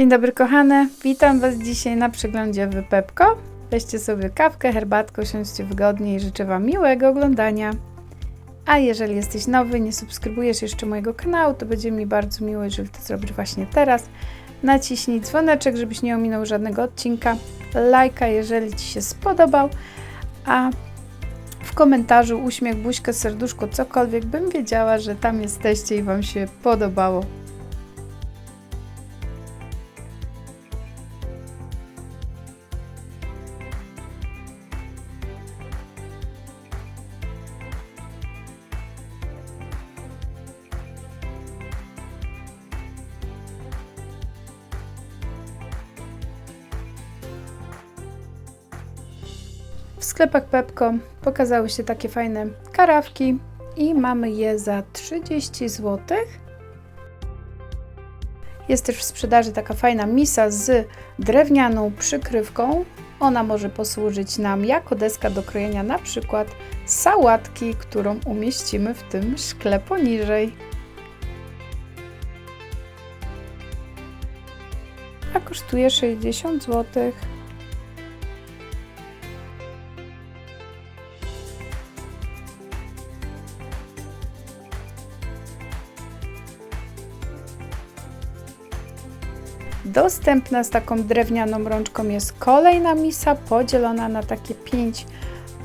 Dzień dobry kochane, witam Was dzisiaj na przeglądzie w Pepko. Weźcie sobie kawkę, herbatkę, usiądźcie wygodnie i życzę Wam miłego oglądania. A jeżeli jesteś nowy, nie subskrybujesz jeszcze mojego kanału, to będzie mi bardzo miło, jeżeli to zrobisz właśnie teraz. Naciśnij dzwoneczek, żebyś nie ominął żadnego odcinka. Lajka, jeżeli Ci się spodobał. A w komentarzu uśmiech, buźkę, serduszko, cokolwiek, bym wiedziała, że tam jesteście i Wam się podobało. W sklepach Pepko pokazały się takie fajne karawki i mamy je za 30 zł. Jest też w sprzedaży taka fajna misa z drewnianą przykrywką. Ona może posłużyć nam jako deska do krojenia na przykład sałatki, którą umieścimy w tym szkle poniżej. A kosztuje 60 zł. Dostępna z taką drewnianą rączką jest kolejna misa podzielona na takie pięć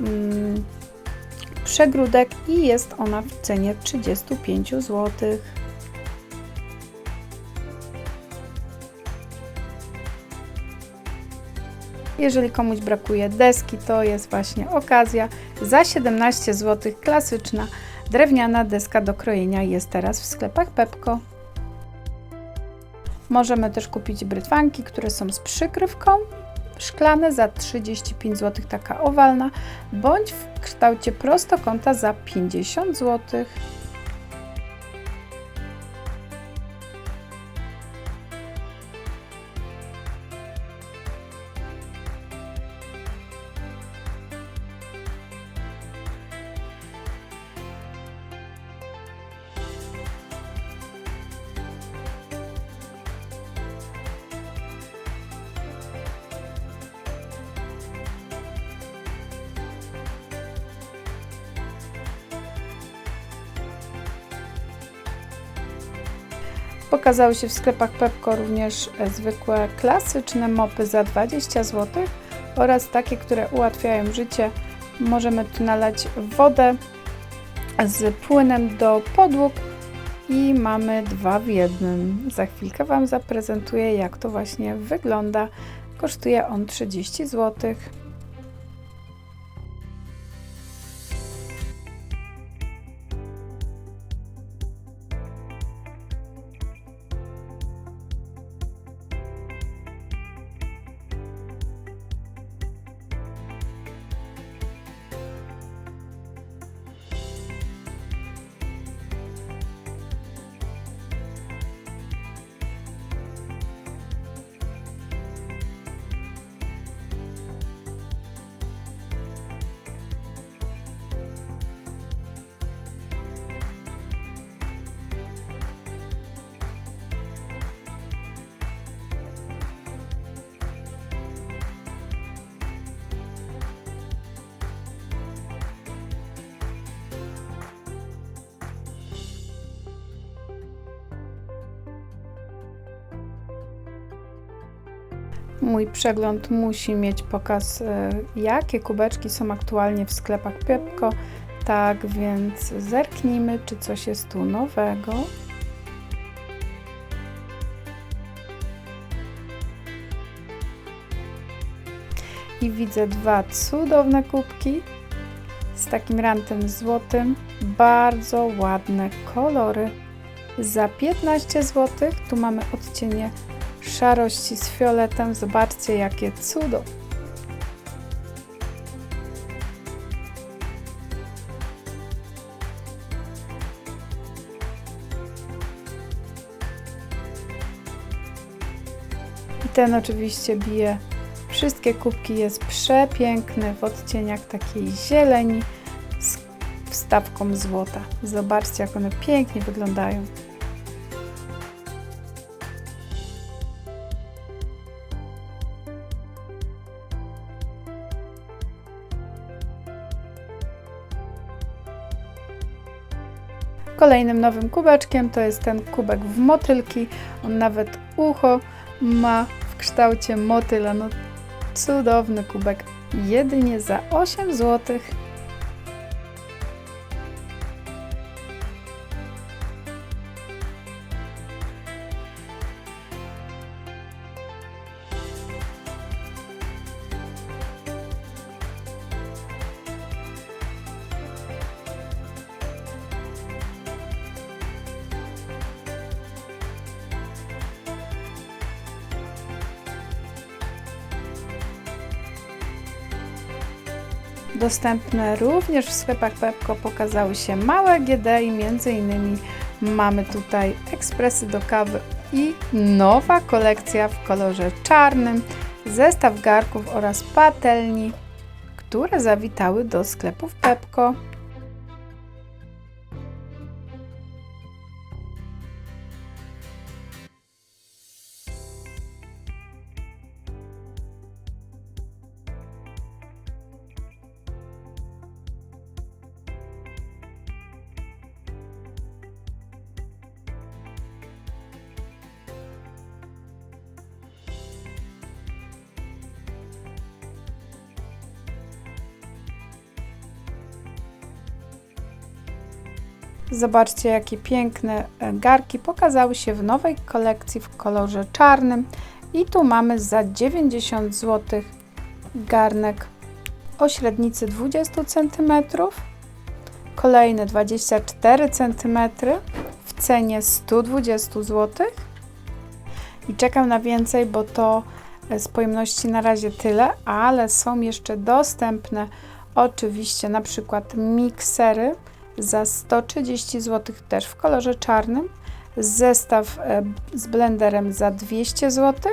mm, przegródek i jest ona w cenie 35 zł. Jeżeli komuś brakuje deski, to jest właśnie okazja. Za 17 zł klasyczna drewniana deska do krojenia jest teraz w sklepach Pepko. Możemy też kupić brytwanki, które są z przykrywką. Szklane za 35 zł, taka owalna, bądź w kształcie prostokąta za 50 zł. Pokazały się w sklepach Pepko również e, zwykłe klasyczne mopy za 20 zł oraz takie, które ułatwiają życie. Możemy tu nalać wodę z płynem do podłóg i mamy dwa w jednym. Za chwilkę Wam zaprezentuję, jak to właśnie wygląda. Kosztuje on 30 zł. Mój przegląd musi mieć pokaz, e, jakie kubeczki są aktualnie w sklepach Pepko. Tak więc zerknijmy, czy coś jest tu nowego. I widzę dwa cudowne kubki z takim rantem złotym. Bardzo ładne kolory. Za 15 zł tu mamy odcienie szarości z fioletem. Zobaczcie, jakie cudo. I ten oczywiście bije wszystkie kubki. Jest przepiękny w odcieniach takiej zieleni z wstawką złota. Zobaczcie, jak one pięknie wyglądają. Kolejnym nowym kubeczkiem to jest ten kubek w motylki. On nawet ucho ma w kształcie motyla. No cudowny kubek. Jedynie za 8 zł. Dostępne również w sklepach Pepko pokazały się małe GD i między innymi mamy tutaj ekspresy do kawy i nowa kolekcja w kolorze czarnym, zestaw garków oraz patelni, które zawitały do sklepów Pepko. Zobaczcie, jakie piękne e, garki pokazały się w nowej kolekcji w kolorze czarnym. I tu mamy za 90 zł garnek o średnicy 20 cm, kolejny 24 cm w cenie 120 zł. I czekam na więcej, bo to z pojemności na razie tyle, ale są jeszcze dostępne oczywiście na przykład miksery za 130 zł też w kolorze czarnym, zestaw e, z blenderem za 200 zł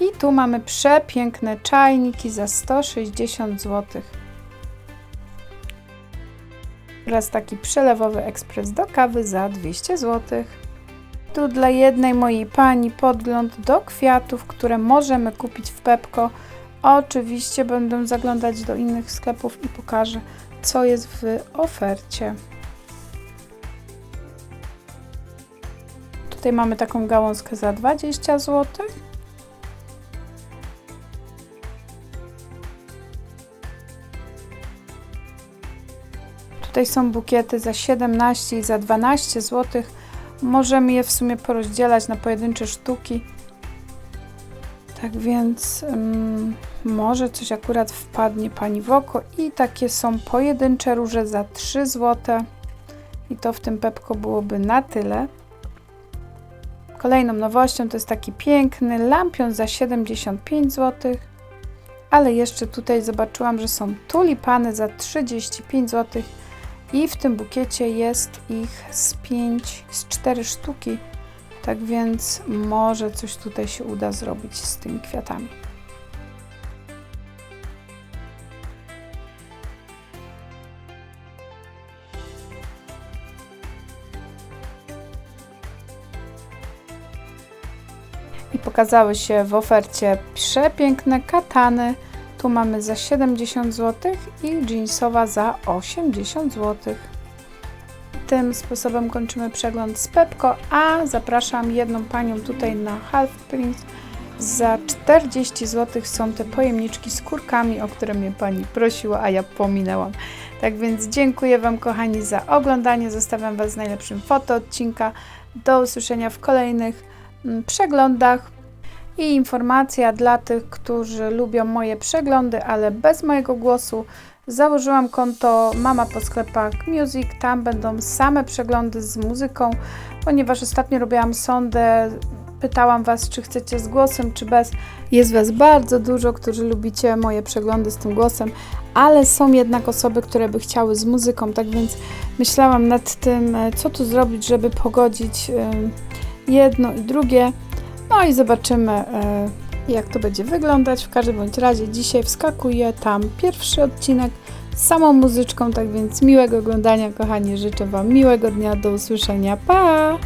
i tu mamy przepiękne czajniki za 160 zł oraz taki przelewowy ekspres do kawy za 200 zł. Tu dla jednej mojej pani podgląd do kwiatów, które możemy kupić w Pepko. Oczywiście będę zaglądać do innych sklepów i pokażę co jest w ofercie. Tutaj mamy taką gałązkę za 20 zł. Tutaj są bukiety za 17 i za 12 zł. Możemy je w sumie porozdzielać na pojedyncze sztuki. Tak więc um, może coś akurat wpadnie Pani w oko i takie są pojedyncze róże za 3 zł i to w tym Pepko byłoby na tyle. Kolejną nowością to jest taki piękny lampion za 75 zł, ale jeszcze tutaj zobaczyłam, że są tulipany za 35 zł i w tym bukiecie jest ich z 5, z 4 sztuki tak więc może coś tutaj się uda zrobić z tymi kwiatami. I pokazały się w ofercie przepiękne katany. Tu mamy za 70 zł i jeansowa za 80 zł. Tym sposobem kończymy przegląd z Pepko, a zapraszam jedną panią tutaj na Half Prince. Za 40 zł są te pojemniczki z kurkami, o które mnie pani prosiła, a ja pominęłam. Tak więc dziękuję Wam, kochani, za oglądanie. Zostawiam Was z najlepszym foto odcinka. Do usłyszenia w kolejnych mm, przeglądach. I informacja dla tych, którzy lubią moje przeglądy, ale bez mojego głosu. Założyłam konto Mama po sklepach Music, tam będą same przeglądy z muzyką, ponieważ ostatnio robiłam sondę, pytałam Was, czy chcecie z głosem, czy bez. Jest Was bardzo dużo, którzy lubicie moje przeglądy z tym głosem, ale są jednak osoby, które by chciały z muzyką, tak więc myślałam nad tym, e, co tu zrobić, żeby pogodzić e, jedno i drugie. No i zobaczymy, e, jak to będzie wyglądać. W każdym bądź razie dzisiaj wskakuję tam pierwszy odcinek z samą muzyczką, tak więc miłego oglądania, kochani. Życzę Wam miłego dnia, do usłyszenia. Pa!